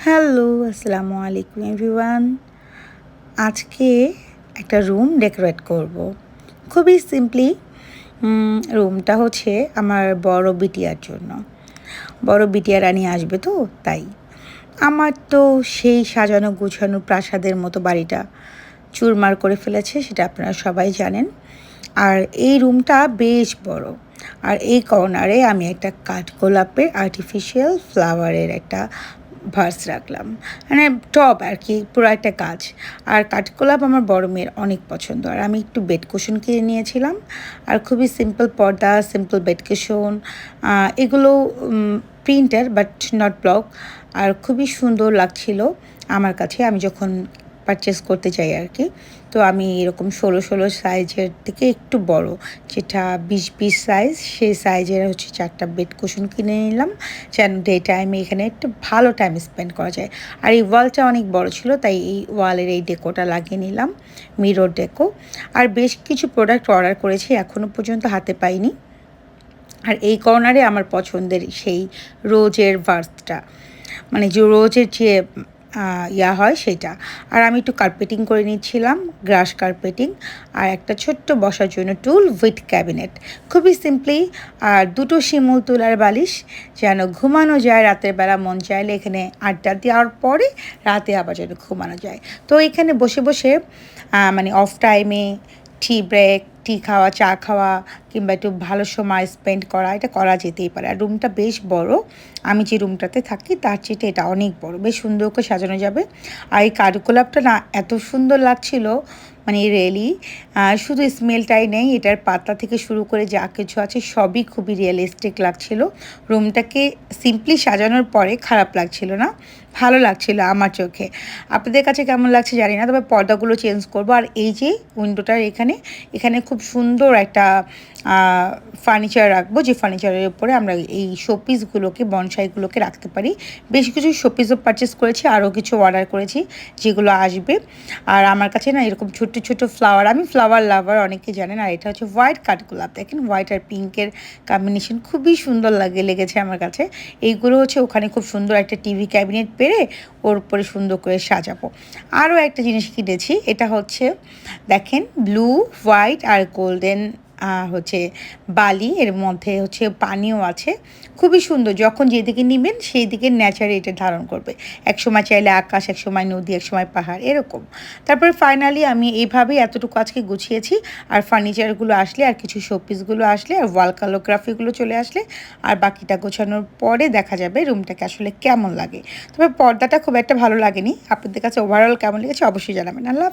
Hello, আসসালামু আলাইকুম everyone. আজকে একটা রুম ডেকোরেট করব। খুবই সিম্পলি রুমটা হচ্ছে আমার বড় বিটিয়ার জন্য। বড় বিটিয়া রানী আসবে তো, তাই। আমার তো সেই সাজানো গুছানো প্রাসাদের মতো বাড়িটা চুরমার করে ফেলেছে, সেটা আপনারা সবাই জানেন। আর এই রুমটা বেশ বড়। আর এই কর্নারে আমি একটা কাঠগোলাপের আর্টিফিশিয়াল ফ্লাওয়ারের একটা ভার্স রাখলাম। মানে টপ আর কি, পুরো একটা কাজ। আর কাঠগোলাপ আমার বড় মেয়ের অনেক পছন্দ। আর আমি একটু বেড কুশন কিনে নিয়েছিলাম। আর খুবই সিম্পল পর্দা সিম্পল বেড কুশন এগুলো প্রিন্টার বাট নট ব্লক আর খুবই সুন্দর লাগছিল আমার কাছে। আমি যখন পারচেস করতে চাই আর কি। তো আমি এরকম ষোলো ষোলো সাইজের থেকে একটু বড়, যেটা বিশ বিশ সাইজ সেই সাইজের হচ্ছে চারটা বেড কুশন কিনে নিলাম। যেন ডে টাইমে এখানে একটু ভালো টাইম স্পেন্ড করা যায়। আর এই ওয়ালটা অনেক বড় ছিল, তাই এই ওয়ালের এই ডেকোটা লাগিয়ে নিলাম মিরর ডেকো আর বেশ কিছু প্রোডাক্ট অর্ডার করেছি এখনও পর্যন্ত হাতে পাইনি। আর এই কর্নারে আমার পছন্দের সেই রোজের ভার্সটা মানে যে রোজের যে ইয়া হয় সেটা। আর আমি একটু কার্পেটিং করে নিচ্ছিলাম গ্রাস কার্পেটিং আর একটা ছোট্ট বসার জন্য টুল উইথ ক্যাবিনেট খুবই সিম্পলি আর দুটো শিমুল তুলার বালিশ, যেন ঘুমানো যায়, রাতের বেলা মন চাইলে এখানে আড্ডা দেওয়ার পরে রাতে আবার যেন ঘুমানো যায়। তো এখানে বসে বসে মানে অফ টাইমে টি ব্রেক টি খাওয়া, চা খাওয়া কিংবা একটু ভালো সময় স্পেন্ড করা, এটা করা যেতেই পারে। আর রুমটা বেশ বড়। আমি যে রুমটাতে থাকি, তার চেয়ে এটা অনেক বড়। বেশ সুন্দর করে সাজানো যাবে। আর এই কাঠগোলাপটা না এত সুন্দর লাগছিল মানে রিয়েলি শুধু স্মেলটাই নেই, এটার পাতা থেকে শুরু করে যা কিছু আছে সবই খুবই রিয়েলিস্টিক লাগছিল। রুমটাকে সিম্পলি সাজানোর পরে খারাপ লাগছিল না, ভালো লাগছিল আমার চোখে। আপনাদের কাছে কেমন লাগছে জানি না, তবে পর্দাগুলো চেঞ্জ করব। আর এই যে উইন্ডোটার এখানে এখানে খুব সুন্দর একটা ফার্নিচার রাখব, যে ফার্নিচারের উপরে আমরা এই শোপিসগুলোকে বনসাইগুলোকে রাখতে পারি। বেশ কিছু শোপিসও পারচেস করেছি, আরও কিছু অর্ডার করেছি, যেগুলো আসবে। আর আমার কাছে না এরকম ছোট্ট ছোট ফ্লাওয়ার আমি ফ্লাওয়ার লাভার অনেকে জানেন, আর এটা হচ্ছে হোয়াইট কাঠগোলাপ। দেখেন হোয়াইট আর পিঙ্কের কম্বিনেশন খুবই সুন্দর লাগে, লেগেছে আমার কাছে। এইগুলো হচ্ছে ওখানে খুব সুন্দর একটা টিভি ক্যাবিনেট পেরে ওর উপরে সুন্দর করে সাজাবো। আরও একটা জিনিস কিনেছি, এটা হচ্ছে, দেখেন ব্লু হোয়াইট আর গোল্ডেন হচ্ছে বালি, এর মধ্যে হচ্ছে পানিও আছে। খুবই সুন্দর, যখন যেদিকে নেবেন সেই দিকে নেচারে এটা ধারণ করবে। এক সময় চাইলে আকাশ, এক সময় নদী, এক সময় পাহাড়, এরকম। তারপরে ফাইনালি আমি এইভাবেই এতটুকু আজকে গুছিয়েছি। আর ফার্নিচারগুলো আসলে, আর কিছু শোপিসগুলো আসলে, আর ওয়াল কালোগ্রাফিগুলো চলে আসলে, আর বাকিটা গোছানোর পরে দেখা যাবে রুমটাকে আসলে কেমন লাগে। তবে পর্দাটা খুব একটা ভালো লাগেনি। আপনাদের কাছে ওভারঅল কেমন লেগেছে অবশ্যই জানাবেন। আল্লাহ